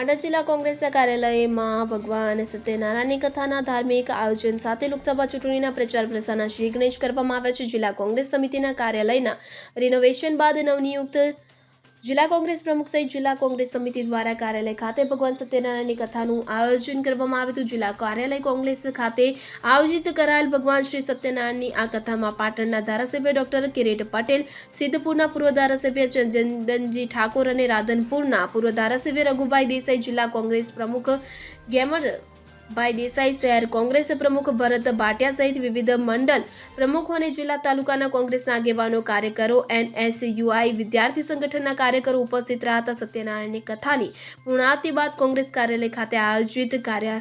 પાટણ જિલ્લા કોંગ્રેસના કાર્યાલયમાં ભગવાન સત્યનારાયણની કથાના ધાર્મિક આયોજન સાથે લોકસભા ચૂંટણીના પ્રચાર પ્રસારના શ્રીગ્નેશ કરવામાં આવ્યા છે. જિલ્લા કોંગ્રેસ સમિતિના કાર્યાલયના રિનોવેશન બાદ નવનિયુક્ત જિલ્લા કોંગ્રેસ પ્રમુખ સહિત જિલ્લા કોંગ્રેસ સમિતિ દ્વારા કાર્યાલય ખાતે ભગવાન સત્યનારાયણની કથાનું આયોજન કરવામાં આવ્યું હતું. જિલ્લા કાર્યાલય કોંગ્રેસ ખાતે આયોજિત કરાયેલ ભગવાન શ્રી સત્યનારાયણની આ કથામાં પાટણના ધારાસભ્ય ડોક્ટર કિરીટ પટેલ, સિદ્ધપુરના પૂર્વ ધારાસભ્ય ચંદનજી ઠાકોર અને રાધનપુરના પૂર્વ ધારાસભ્ય રઘુભાઈ દેસાઈ જિલ્લા કોંગ્રેસ પ્રમુખ ગેમર ભાઈ દેસાઈ શહેર. કોંગ્રેસ પ્રમુખ ભરત ભાટિયા સહિત વિવિધ મંડળ, પ્રમુખો અને જિલ્લા તાલુકાના કોંગ્રેસના આગેવાનો, કાર્યકરો, એનએસયુઆઈ વિદ્યાર્થી સંગઠનના કાર્યકરો ઉપસ્થિત રહ્યા હતા સત્યનારાયણની કથાની. પૂર્ણાવતિ બાદ કોંગ્રેસ કાર્યાલય ખાતે આયોજિત કાર્ય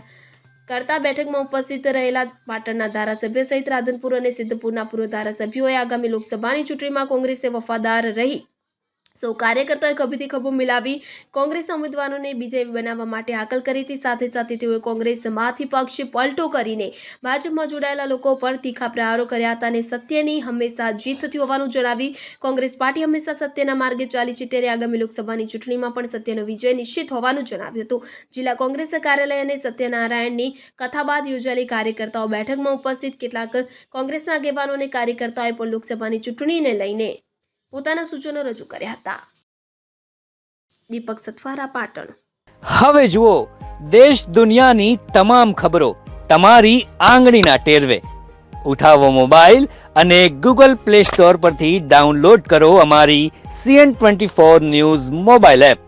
કરતા બેઠકમાં ઉપસ્થિત રહેલા પાટણના ધારાસભ્ય સહિત રાધનપુર અને સિદ્ધપુરના પૂર્વ ધારાસભ્યોએ આગામી લોકસભાની ચૂંટણીમાં કોંગ્રેસને વફાદાર રહી. સૌ કાર્યકર્તાઓએ ખભેથી ખભો મિલાવી કોંગ્રેસના ઉમેદવારોને બીજેપી બનાવવા માટે હાકલ કરી હતી. સાથે સાથે તેઓએ કોંગ્રેસમાંથી પક્ષ પલટો કરીને ભાજપમાં જોડાયેલા લોકો પર તીખા પ્રહારો કર્યા હતા અને સત્યની હંમેશા જીત થતી હોવાનું જણાવી કોંગ્રેસ પાર્ટી હંમેશા સત્યના માર્ગે ચાલી છે ત્યારે આગામી લોકસભાની ચૂંટણીમાં પણ સત્યનો વિજય નિશ્ચિત હોવાનું જણાવ્યું હતું. જિલ્લા કોંગ્રેસ કાર્યાલય અને સત્યનારાયણની કથા બાદ યોજાયેલી કાર્યકર્તાઓ બેઠકમાં ઉપસ્થિત. કેટલાક કોંગ્રેસના આગેવાનો અને કાર્યકર્તાઓએ પણ લોકસભાની ચૂંટણીને લઈને પોતાના સૂચનો રજૂ કર્યા હતા. દીપક સથવારા પાટણ. હવે જુઓ, દેશ દુનિયાની તમામ ખબરો તમારી આંગળીના ટેરવે. ઉઠાવો મોબાઈલ અને ગૂગલ પ્લે સ્ટોર પરથી ડાઉનલોડ કરો અમારી CN twenty four news mobile app.